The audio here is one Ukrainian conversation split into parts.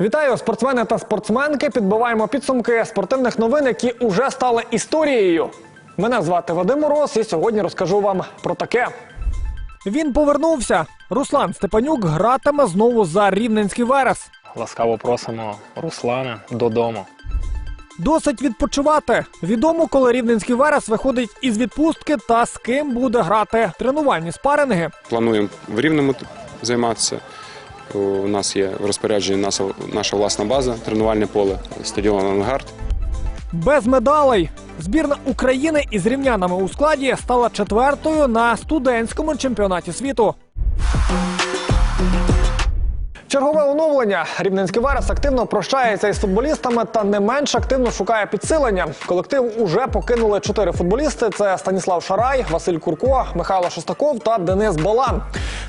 Вітаю, спортсмени та спортсменки. Підбиваємо підсумки спортивних новин, які уже стали історією. Мене звати Вадим Мороз, і сьогодні розкажу вам про таке. Він повернувся. Руслан Степанюк гратиме знову за рівненський верес. Ласкаво просимо Руслана додому. Досить відпочивати. Відомо, коли рівненський верес виходить із відпустки та з ким буде грати тренувальні спаринги. Плануємо в рівному займатися. У нас є в розпорядженні наша, наша власна база, тренувальне поле, стадіон Ангард. Без медалей. Збірна України із рівнянами у складі стала четвертою на студентському чемпіонаті світу. Чергове оновлення. Рівненський Верес активно прощається із футболістами та не менш активно шукає підсилення. Колектив уже покинули чотири футболісти: це Станіслав Шарай, Василь Курко, Михайло Шостаков та Денис Балан.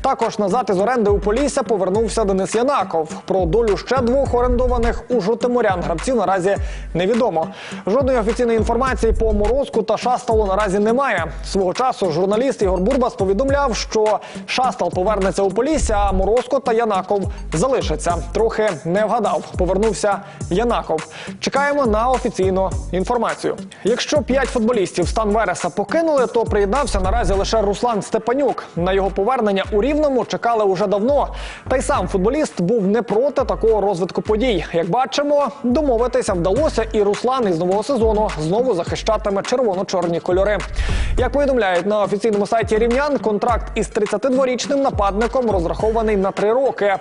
Також назад із оренди у Полісся повернувся Денис Янаков. Про долю ще двох орендованих у жовтиморян гравців наразі невідомо. Жодної офіційної інформації по Морозку та Шасталу наразі немає. Свого часу журналіст Ігор Бурбас повідомляв, що Шастал повернеться у Полісся, а Морозко та Янаков залишаться. Трохи не вгадав. Повернувся Янаков. Чекаємо на офіційну інформацію. Якщо п'ять футболістів стан Вереса покинули, то приєднався наразі лише Руслан Степанюк. На його повернення у Рівному чекали уже давно. Та й сам футболіст був не проти такого розвитку подій. Як бачимо, домовитися вдалося, і Руслан із нового сезону знову захищатиме червоно-чорні кольори. Як повідомляють на офіційному сайті рівнян, контракт із 32-річним нападником розрахований на три роки.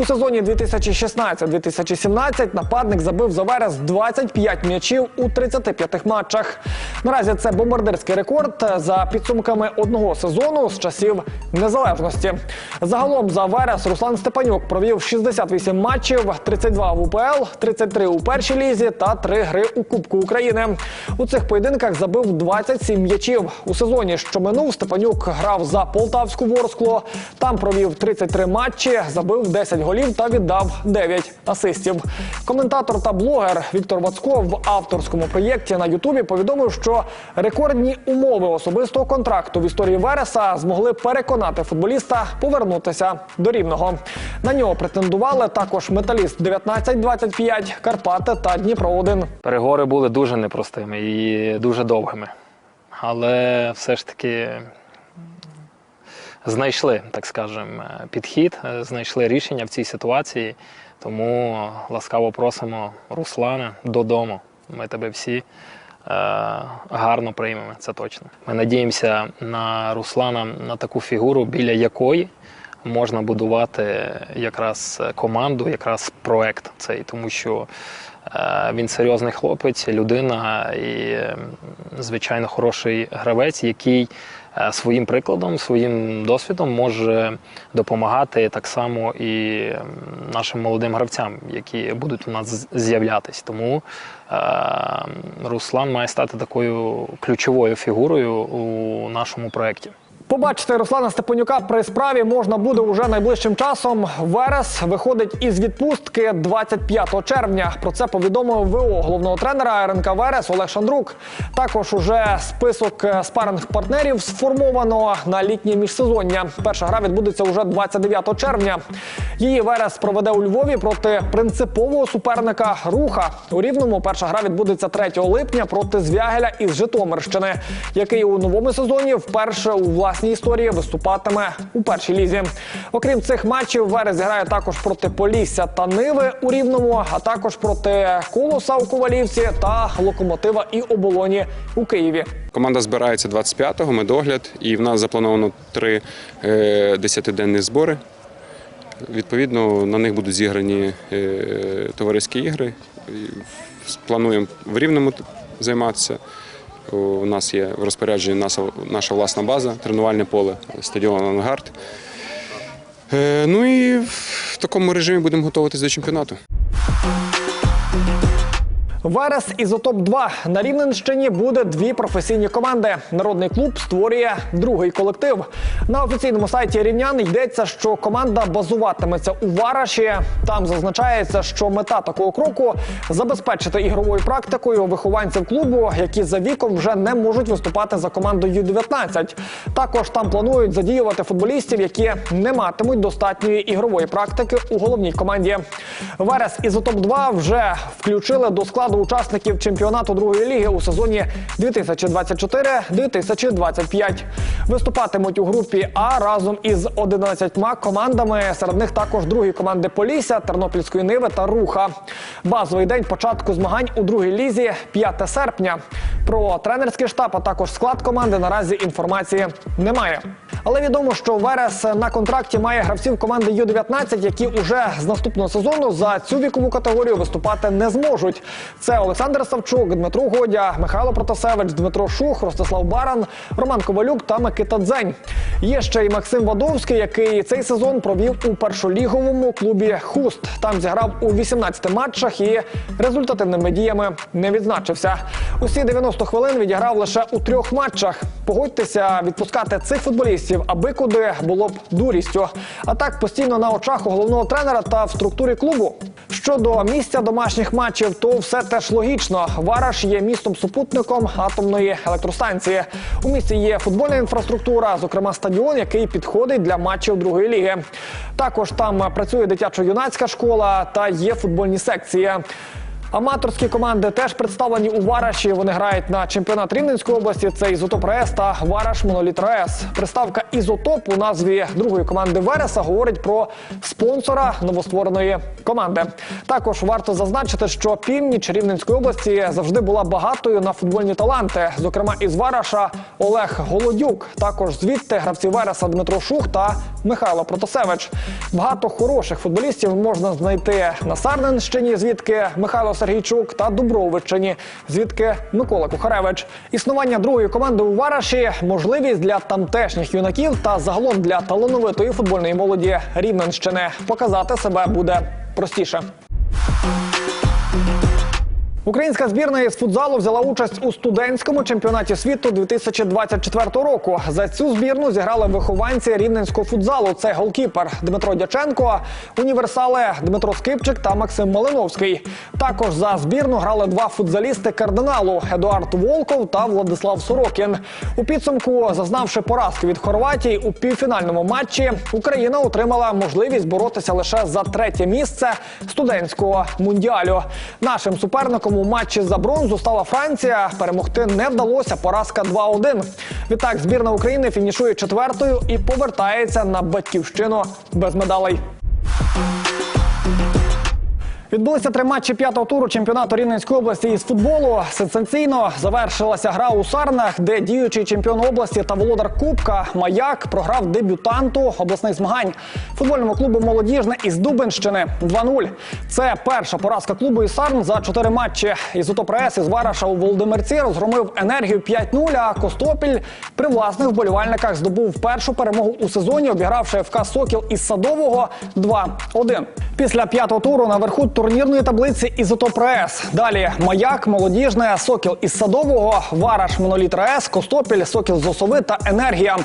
У сезоні 2016-2017 нападник забив за верес 25 м'ячів у 35 матчах. Наразі це бомбардирський рекорд за підсумками одного сезону з часів незалежності. Загалом за верес Руслан Степанюк провів 68 матчів, 32 в УПЛ, 33 у першій лізі та 3 гри у Кубку України. У цих поєдинках забив 27 м'ячів. У сезоні, що минув, Степанюк грав за Полтавську Ворскло. Там провів 33 матчі, забив 10 голів та віддав 9 асистів. Коментатор та блогер Віктор Вацко в авторському проєкті на Ютубі повідомив, що рекордні умови особистого контракту в історії Вереса змогли переконати футболіста повернутися до рівного. На нього претендували також металіст 19-25, Карпати та Дніпро 1 Переговори були дуже непростими і дуже довгими. Але все ж таки знайшли, так скажемо, підхід, е, знайшли рішення в цій ситуації. Тому ласкаво просимо Руслана додому. Ми тебе всі е, гарно приймемо, це точно. Ми надіємося на Руслана на таку фігуру, біля якої можна будувати якраз команду, якраз проект цей, тому що е, він серйозний хлопець, людина і, звичайно, хороший гравець, який е, своїм прикладом, своїм досвідом може допомагати так само і нашим молодим гравцям, які будуть у нас з'являтись. Тому е, Руслан має стати такою ключовою фігурою у нашому проєкті. Побачити Руслана Степанюка при справі можна буде уже найближчим часом. Верес виходить із відпустки 25 червня. Про це повідомив ВО головного тренера РНК Верес Олег Шандрук. Також уже список е, спаринг партнерів сформовано на літнє міжсезоння. Перша гра відбудеться уже 29 червня. Її Верес проведе у Львові проти принципового суперника Руха. У Рівному перша гра відбудеться 3 липня проти Звягеля із Житомирщини, який у новому сезоні вперше у власній історії виступатиме у першій лізі. Окрім цих матчів, Верес зіграє також проти Полісся та Ниви у Рівному, а також проти Колоса у Ковалівці та Локомотива і Оболоні у Києві. Команда збирається 25-го, медогляд, і в нас заплановано три е, 10-денні збори. Відповідно, на них будуть зіграні е, товариські ігри. Плануємо в рівному займатися. У нас є в розпорядженні наша, наша власна база, тренувальне поле, стадіон Ангард. Е, ну і в такому режимі будемо готуватися до чемпіонату. Верес Ізотоп 2 на Рівненщині буде дві професійні команди. Народний клуб створює другий колектив. На офіційному сайті рівнян йдеться, що команда базуватиметься у Вараші. Там зазначається, що мета такого кроку забезпечити ігровою практикою вихованців клубу, які за віком вже не можуть виступати за командою Ю-19. Також там планують задіювати футболістів, які не матимуть достатньої ігрової практики у головній команді. Верес Ізотоп 2 вже включили до складу учасників чемпіонату другої ліги у сезоні 2024-2025. Виступатимуть у групі А разом із 11 командами. Серед них також другі команди Полісся, Тернопільської Ниви та Руха. Базовий день початку змагань у другій лізі 5 серпня. Про тренерський штаб, а також склад команди наразі інформації немає. Але відомо, що Верес на контракті має гравців команди Ю-19, які уже з наступного сезону за цю вікову категорію виступати не зможуть. Це Олександр Савчук, Дмитро Годя, Михайло Протасевич, Дмитро Шух, Ростислав Баран, Роман Ковалюк та Микита Дзень. Є ще й Максим Вадовський, який цей сезон провів у першоліговому клубі Хуст. Там зіграв у 18 матчах і результативними діями не відзначився. Усі 90 хвилин відіграв лише у трьох матчах. Погодьтеся, відпускати цих футболістів аби куди було б дурістю. А так постійно на очах у головного тренера та в структурі клубу. Щодо місця домашніх матчів, то все теж логічно. Вараш є містом супутником атомної електростанції. У місті є футбольна інфраструктура, зокрема стадіон, який підходить для матчів другої ліги. Також там працює дитячо-юнацька школа та є футбольні секції. Аматорські команди теж представлені у Вараші. Вони грають на чемпіонат Рівненської області. Це Ізотоп РС та Вараш Моноліт РС. Приставка Ізотоп у назві другої команди Вереса говорить про спонсора новоствореної команди. Також варто зазначити, що північ Рівненської області завжди була багатою на футбольні таланти. Зокрема, із Вараша Олег Голодюк. Також звідти гравці Вереса Дмитро Шух та Михайло Протасевич. Багато хороших футболістів можна знайти на Сарненщині, звідки Михайло Сергійчук та Дубровичині, звідки Микола Кухаревич. Існування другої команди у Вараші можливість для тамтешніх юнаків та загалом для талановитої футбольної молоді Рівненщини показати себе буде простіше. Українська збірна із футзалу взяла участь у студентському чемпіонаті світу 2024 року. За цю збірну зіграли вихованці рівненського футзалу. Це голкіпер Дмитро Дяченко, універсали Дмитро Скипчик та Максим Малиновський. Також за збірну грали два футзалісти кардиналу Едуард Волков та Владислав Сорокін. У підсумку, зазнавши поразки від Хорватії у півфінальному матчі, Україна отримала можливість боротися лише за третє місце студентського мундіалю. Нашим суперником у матчі за бронзу стала Франція. Перемогти не вдалося. Поразка 2-1. Відтак збірна України фінішує четвертою і повертається на батьківщину без медалей. Відбулися три матчі п'ятого туру чемпіонату Рівненської області із футболу. Сенсаційно завершилася гра у Сарнах, де діючий чемпіон області та володар Кубка Маяк програв дебютанту обласних змагань футбольному клубу Молодіжне із Дубенщини 2-0. Це перша поразка клубу із Сарн за чотири матчі. Ізотоп РС із Вараша у Володимирці розгромив енергію 5-0, а Костопіль при власних вболівальниках здобув першу перемогу у сезоні, обігравши ФК Сокіл із Садового 2-1. Після п'ятого туру наверху турнірної таблиці Ізотоп РС. Далі Маяк, Молодіжне, Сокіл із Садового, Вараш, Моноліт РС, Костопіль, Сокіл з Осови та Енергія.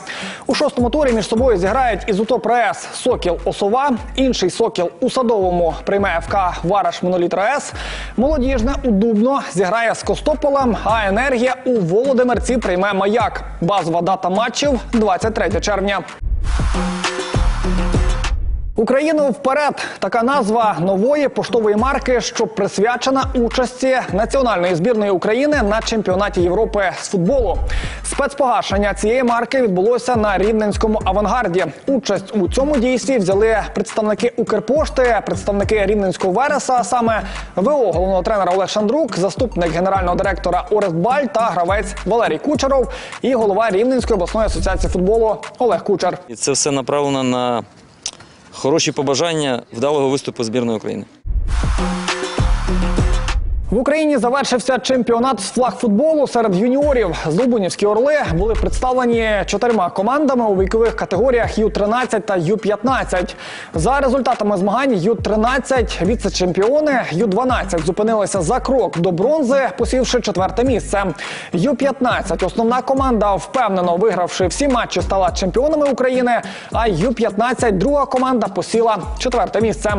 У шостому турі між собою зіграють Ізотоп РС, Сокіл Осова, інший Сокіл у Садовому прийме ФК Вараш Моноліт РС. Молодіжне у Дубно зіграє з Костополем, а Енергія у Володимирці прийме Маяк. Базова дата матчів 23 червня. Україну вперед така назва нової поштової марки, що присвячена участі національної збірної України на чемпіонаті Європи з футболу. Спецпогашення цієї марки відбулося на рівненському авангарді. Участь у цьому дійстві взяли представники Укрпошти, представники рівненського Вереса, а саме ВО головного тренера Олег Шандрук, заступник генерального директора Орест Баль та гравець Валерій Кучеров і голова Рівненської обласної асоціації футболу Олег Кучер. І це все направлено на хороші побажання вдалого виступу збірної України. В Україні завершився чемпіонат з флагфутболу серед юніорів. Здобунівські орли були представлені чотирма командами у вікових категоріях Ю-13 та Ю-15. За результатами змагань Ю-13 віце-чемпіони Ю-12 зупинилися за крок до бронзи, посівши четверте місце. Ю-15 основна команда, впевнено вигравши всі матчі, стала чемпіонами України. А Ю-15 друга команда посіла четверте місце.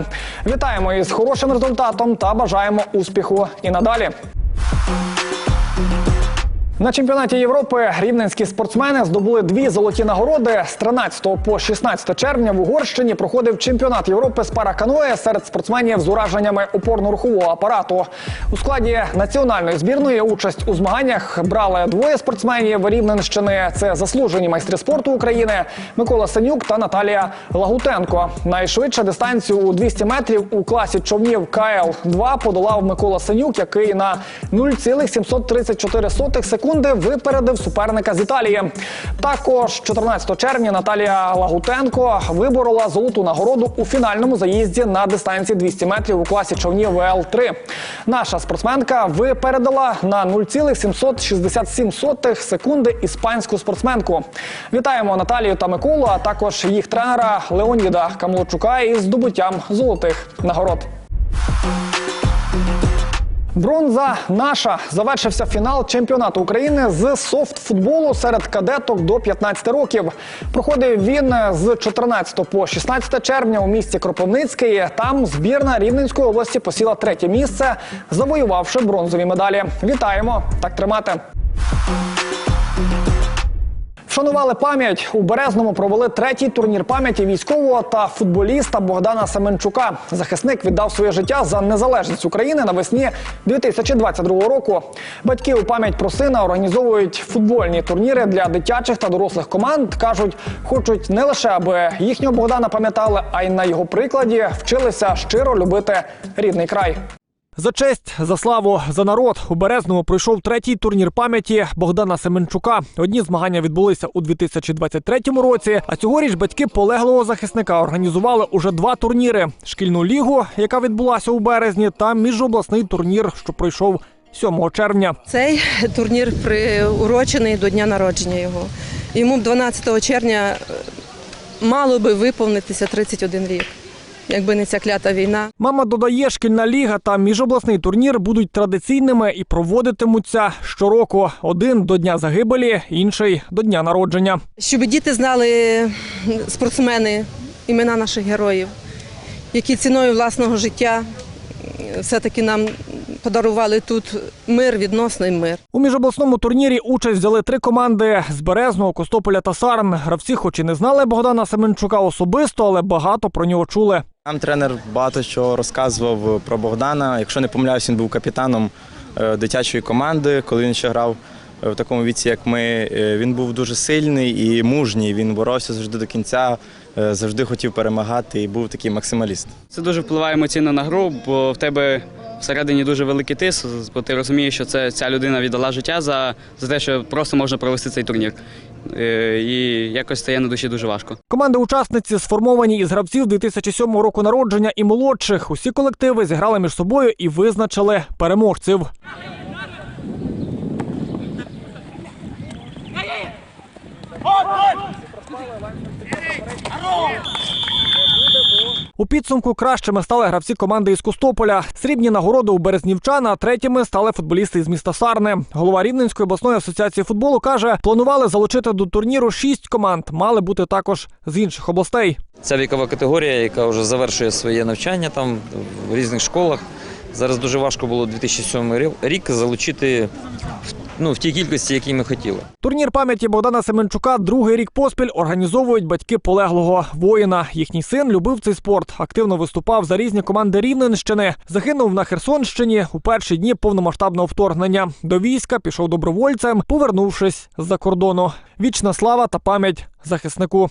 Вітаємо із хорошим результатом та бажаємо успіху і надалі. На чемпіонаті Європи рівненські спортсмени здобули дві золоті нагороди. З 13 по 16 червня в Угорщині проходив чемпіонат Європи з параканоє серед спортсменів з ураженнями опорно-рухового апарату. У складі національної збірної участь у змаганнях брали двоє спортсменів Рівненщини. Це заслужені майстри спорту України Микола Сенюк та Наталія Лагутенко. Найшвидша дистанцію у 200 метрів у класі човнів КЛ-2 подолав Микола Сенюк, який на 0,734 секунди випередив суперника з Італії. Також 14 червня Наталія Лагутенко виборола золоту нагороду у фінальному заїзді на дистанції 200 метрів у класі човнів ВЛ-3. Наша спортсменка випередила на 0,767 секунди іспанську спортсменку. Вітаємо Наталію та Миколу, а також їх тренера Леоніда Камлочука із здобуттям золотих нагород. Бронза наша завершився фінал чемпіонату України з софтфутболу серед кадеток до 15 років. Проходив він з 14 по 16 червня у місті Кропивницький. Там збірна Рівненської області посіла третє місце, завоювавши бронзові медалі. Вітаємо! Так тримати. Вшанували пам'ять у Березному. Провели третій турнір пам'яті військового та футболіста Богдана Семенчука. Захисник віддав своє життя за незалежність України навесні 2022 року. Батьки у пам'ять про сина організовують футбольні турніри для дитячих та дорослих команд. кажуть, хочуть не лише аби їхнього Богдана пам'ятали, а й на його прикладі вчилися щиро любити рідний край. За честь, за славу, за народ у Березному пройшов третій турнір пам'яті Богдана Семенчука. Одні змагання відбулися у 2023 році. А цьогоріч батьки полеглого захисника організували уже два турніри: шкільну лігу, яка відбулася у березні, та міжобласний турнір, що пройшов 7 червня. Цей турнір приурочений до дня народження його. Йому 12 червня е, мало би виповнитися 31 рік, якби не ця клята війна. Мама додає, шкільна ліга та міжобласний турнір будуть традиційними і проводитимуться щороку. Один до дня загибелі, інший до дня народження. Щоб діти знали спортсмени імена наших героїв, які ціною власного життя е, все-таки нам подарували тут мир, відносний мир. У міжобласному турнірі участь взяли три команди з Березного, Костополя та Сарн. Гравці, хоч і не знали Богдана Семенчука особисто, але багато про нього чули. Нам тренер багато що розказував про Богдана. Якщо не помиляюсь, він був капітаном е, дитячої команди, коли він ще грав в такому віці, як ми. Е, Він був дуже сильний і мужній. Він боровся завжди до кінця, е, завжди хотів перемагати і був такий максималіст. Це дуже впливає емоційно на гру, бо в тебе всередині дуже великий тиск, бо ти розумієш, що це ця людина віддала життя за, за те, що просто можна провести цей турнір. Е, І якось стає на душі дуже важко. Команди-учасниці сформовані із гравців 2007 року народження і молодших. Усі колективи зіграли між собою і визначили переможців. У підсумку кращими стали гравці команди із Костополя. Срібні нагороди у березнівчан, а третіми стали футболісти із міста Сарни. Голова Рівненської обласної асоціації футболу каже, планували залучити до турніру шість команд. Мали бути також з інших областей. Ця вікова категорія, яка вже завершує своє навчання там в різних школах. Зараз дуже важко було 2007 рік залучити в- ну, в тій кількості, якій ми хотіли. Турнір пам'яті Богдана Семенчука другий рік поспіль організовують батьки полеглого воїна. Їхній син любив цей спорт, активно виступав за різні команди Рівненщини. Загинув на Херсонщині у перші дні повномасштабного вторгнення. До війська пішов добровольцем, повернувшись з-за кордону. Вічна слава та пам'ять захиснику.